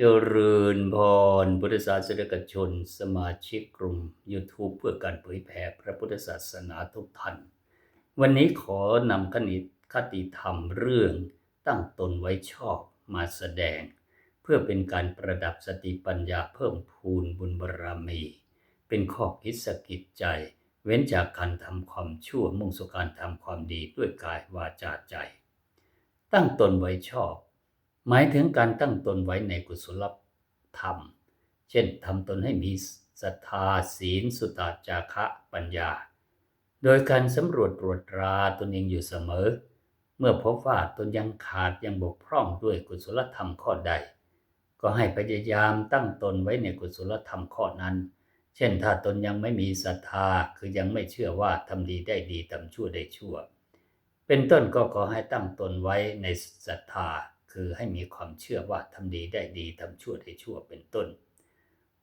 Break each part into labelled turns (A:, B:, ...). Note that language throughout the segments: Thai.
A: เจริญพรพุทธศาสนิกชน สมาชิกกลุ่ม YouTube เพื่อการเผยแผ่พระพุทธศาสนาทุกท่าน วันนี้ขอนำคณิตคติธรรมเรื่องตั้งตนไว้ชอบมาแสดง เพื่อเป็นการประดับสติปัญญาเพิ่มพูนบุญบารรมี เป็นข้อคิดสกิดใจ เว้นจากการทำความชั่วมุ่งสู่การทำความดีด้วยกายวาจาใจ ตั้งตนไว้ชอบ หมายถึงการตั้งตนไว้ในกุศลธรรม เช่นทำตนให้มีศรัทธาศีล สุตตจาคะปัญญา โดยการสำรวจตรวจตราตนเองอยู่เสมอ เมื่อพบว่าตนยังขาดยังบกพร่องด้วยกุศลธรรมข้อใด ก็ให้พยายามตั้งตนไว้ในกุศลธรรมข้อนั้น เช่นถ้าตนยังไม่มีศรัทธาคือยังไม่เชื่อว่าทำดีได้ดีทำชั่วได้ชั่ว เป็นต้นก็ขอให้ตั้งตนไว้ในศรัทธา คือให้มีความเชื่อว่าทำดีได้ดีทำชั่วได้ชั่วเป็นต้น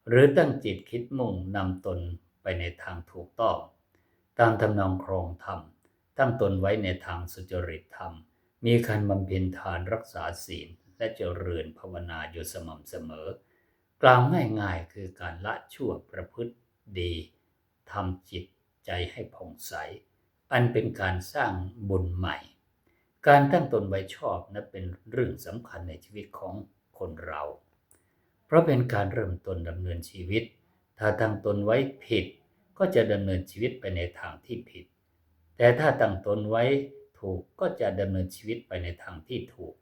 A: หรือตั้งจิตคิดมุ่งนำตนไปในทางถูกต้อง ตามทำนองครองธรรม ตั้งตนไว้ในทางสุจริตธรรม มีการบำเพ็ญทานรักษาศีล และเจริญภาวนาอยู่สม่ำเสมอ กล่าวง่ายๆคือการละชั่วประพฤติดีทำจิตใจให้ผ่องใส อันเป็นการสร้างบุญใหม่ การตั้งตนไว้ชอบนั้นเป็นเรื่องสำคัญในชีวิตของคนเรา เพราะเป็นการเริ่มต้นดำเนินชีวิต ถ้าตั้งตนไว้ผิด ก็จะดำเนินชีวิตไปในทางที่ผิด แต่ถ้าตั้งตนไว้ถูกก็จะดำเนินชีวิตไปในทางที่ถูก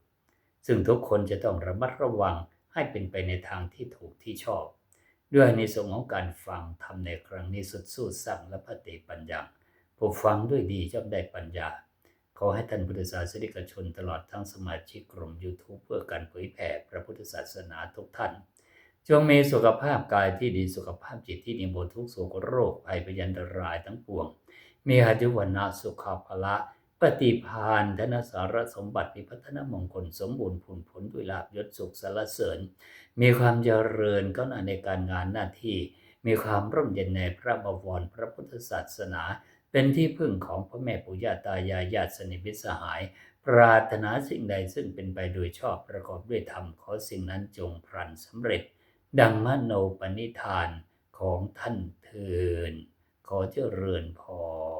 A: ซึ่งทุกคนจะต้องระมัดระวังให้เป็นไปในทางที่ถูกที่ชอบ ด้วยในสงของการฟังทำในครั้งนี้สุดสู้สั่งและปฏิปัญญาผู้ฟังด้วยดีย่อมได้ปัญญา ขอให้ท่านพุทธศาสนิกชนตลอดทั้งสมาชิกกลุ่ม YouTube เพื่อการเผยแผ่พระพุทธศาสนาทุกท่าน จงมีสุขภาพกายที่ดีสุขภาพจิตที่ดีหมดทุกโศกโรคภัยพยันตรายทั้งปวง มีอายุวันนาสุขภละปฏิพานธนสารสมบัติมีพัฒนมงคลสมบูรณ์ผลผลด้วยลาบยศสุขสารเสริญ มีความเจริญก้าวหน้าในการงานหน้าที่ มีความร่มเย็นในพระบวรพระพุทธศาสนา เป็นที่พึ่งของพระแม่ปู่ย่าตายายญาติสนิทมิตรสหาย ปรารถนาสิ่งใดซึ่งเป็นไปโดยชอบประกอบด้วยธรรมขอสิ่งนั้นจงพรันสำเร็จ ดังมโนปณิธานของท่านเทินขอเจริญพร